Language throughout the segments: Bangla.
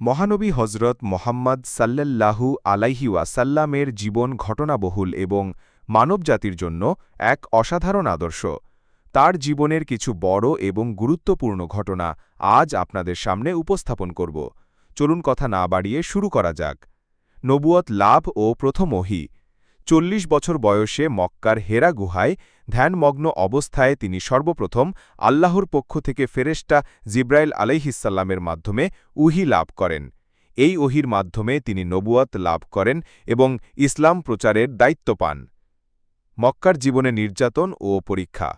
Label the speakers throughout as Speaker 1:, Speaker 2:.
Speaker 1: মহানবী হজরত মোহাম্মদ সাল্লাল্লাহু আলাইহি ওয়াসাল্লামের জীবন ঘটনাবহুল এবং মানবজাতির জন্য এক অসাধারণ আদর্শ। তার জীবনের কিছু বড় এবং গুরুত্বপূর্ণ ঘটনা আজ আপনাদের সামনে উপস্থাপন করব। চলুন কথা না বাড়িয়ে শুরু করা যাক। নবুয়ত লাভ ও প্রথম ওহি। চল্লিশ বছর বয়সে মক্কার হেরা গুহায় ধ্যানমগ্ন অবস্থায় তিনি সর্বপ্রথম আল্লাহর পক্ষ থেকে ফেরেস্টা জিব্রাইল আলাইহিসাল্লামের মাধ্যমে উহি লাভ করেন। এই ওহির মাধ্যমে তিনি নবুয়াত লাভ করেন এবং ইসলাম প্রচারের দায়িত্ব পান। মক্কার জীবনে নির্যাতন ও পরীক্ষা।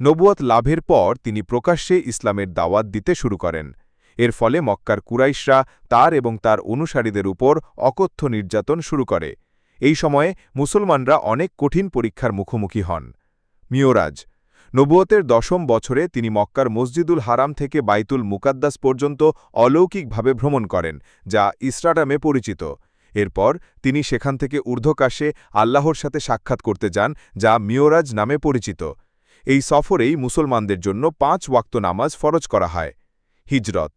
Speaker 1: নবুয়াত লাভের পর তিনি প্রকাশ্যে ইসলামের দাওয়াত দিতে শুরু করেন। এর ফলে মক্কার কুরাইশরা তার এবং তার অনুসারীদের উপর অকথ্য নির্যাতন শুরু করে। এই সময়ে মুসলমানরা অনেক কঠিন পরীক্ষার মুখোমুখি হন। মিওরাজ। নবুয়তের দশম বছরে তিনি মক্কার মসজিদুল হারাম থেকে বাইতুল মুকাদ্দাস পর্যন্ত অলৌকিকভাবে ভ্রমণ করেন, যা ইসরাটামে পরিচিত। এরপর তিনি সেখান থেকে ঊর্ধ্বকাশে আল্লাহর সাথে সাক্ষাৎ করতে যান, যা মিওরাজ নামে পরিচিত। এই সফরেই মুসলমানদের জন্য পাঁচ ওয়াক্ত নামাজ ফরজ করা হয়। হিজরত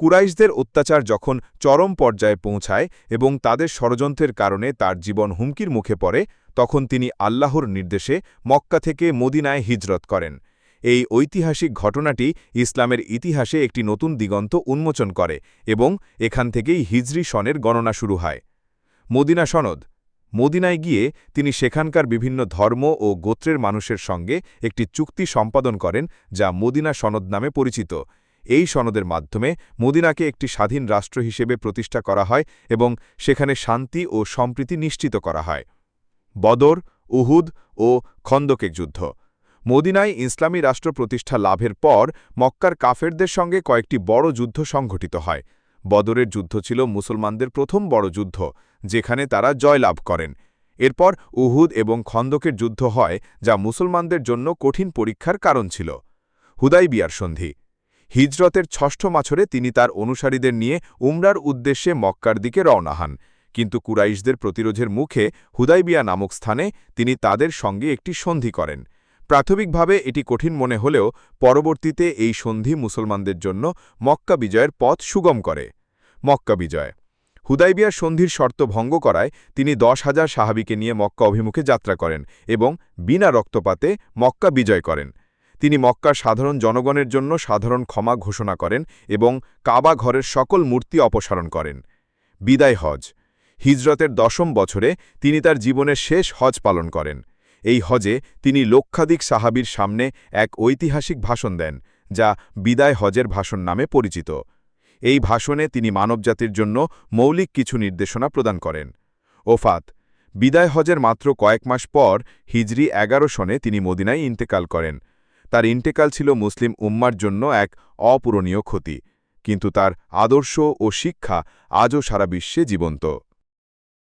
Speaker 1: কুরাইশদের অত্যাচার যখন চরম পর্যায়ে পৌঁছায় এবং তাদের ষড়যন্ত্রের কারণে তার জীবন হুমকির মুখে পড়ে, তখন তিনি আল্লাহর নির্দেশে মক্কা থেকে মদিনায় হিজরত করেন। এই ঐতিহাসিক ঘটনাটি ইসলামের ইতিহাসে একটি নতুন দিগন্ত উন্মোচন করে এবং এখান থেকেই হিজরি সনের গণনা শুরু হয়। মদিনা সনদ। মদিনায় গিয়ে তিনি সেখানকার বিভিন্ন ধর্ম ও গোত্রের মানুষের সঙ্গে একটি চুক্তি সম্পাদন করেন যা মদিনা সনদ নামে পরিচিত। এই সনদের মাধ্যমে মদিনাকে একটি স্বাধীন রাষ্ট্র হিসেবে প্রতিষ্ঠা করা হয় এবং সেখানে শান্তি ও সম্প্রীতি নিশ্চিত করা হয়। বদর, উহুদ ও খন্দকের যুদ্ধ। মদিনায় ইসলামী রাষ্ট্র প্রতিষ্ঠা লাভের পর মক্কার কাফেরদের সঙ্গে কয়েকটি বড় যুদ্ধ সংঘটিত হয়। বদরের যুদ্ধ ছিল মুসলমানদের প্রথম বড় যুদ্ধ, যেখানে তারা জয়লাভ করেন। এরপর উহুদ এবং খন্দকের যুদ্ধ হয়, যা মুসলমানদের জন্য কঠিন পরীক্ষার কারণ ছিল। হুদাই বিয়ার সন্ধি হিজরতের ষষ্ঠ মাছরে তিনি তার অনুসারীদের নিয়ে উমরার উদ্দেশ্যে মক্কার দিকে রওনা হন। কিন্তু কুরাইশদের প্রতিরোধের মুখে হুদাইবিয়া নামক স্থানে তিনি তাদের সঙ্গে একটি সন্ধি করেন। প্রাথমিকভাবে এটি কঠিন মনে হলেও পরবর্তীতে এই সন্ধি মুসলমানদের জন্য মক্কা বিজয়ের পথ সুগম করে। মক্কা বিজয়। হুদাইবিয়ার সন্ধির শর্ত ভঙ্গ করায় তিনি দশ হাজার সাহাবিকে নিয়ে মক্কা অভিমুখে যাত্রা করেন এবং বিনা রক্তপাতে মক্কা বিজয় করেন। তিনি মক্কার সাধারণ জনগণের জন্য সাধারণ ক্ষমা ঘোষণা করেন এবং কাবা ঘরের সকল মূর্তি অপসারণ করেন। বিদায় হজ। হিজরতের দশম বছরে তিনি তার জীবনের শেষ হজ পালন করেন। এই হজে তিনি লক্ষাধিক সাহাবির সামনে এক ঐতিহাসিক ভাষণ দেন, যা বিদায় হজের ভাষণ নামে পরিচিত। এই ভাষণে তিনি মানবজাতির জন্য মৌলিক কিছু নির্দেশনা প্রদান করেন। ওফাত। বিদায় হজের মাত্র কয়েক মাস পর হিজরি এগারো সনে তিনি মদিনায় ইন্তেকাল করেন। তার ইন্টেকাল ছিল মুসলিম উম্মার জন্য এক অপূরণীয় ক্ষতি, কিন্তু তার আদর্শ ও শিক্ষা আজও সারা বিশ্বে জীবন্ত।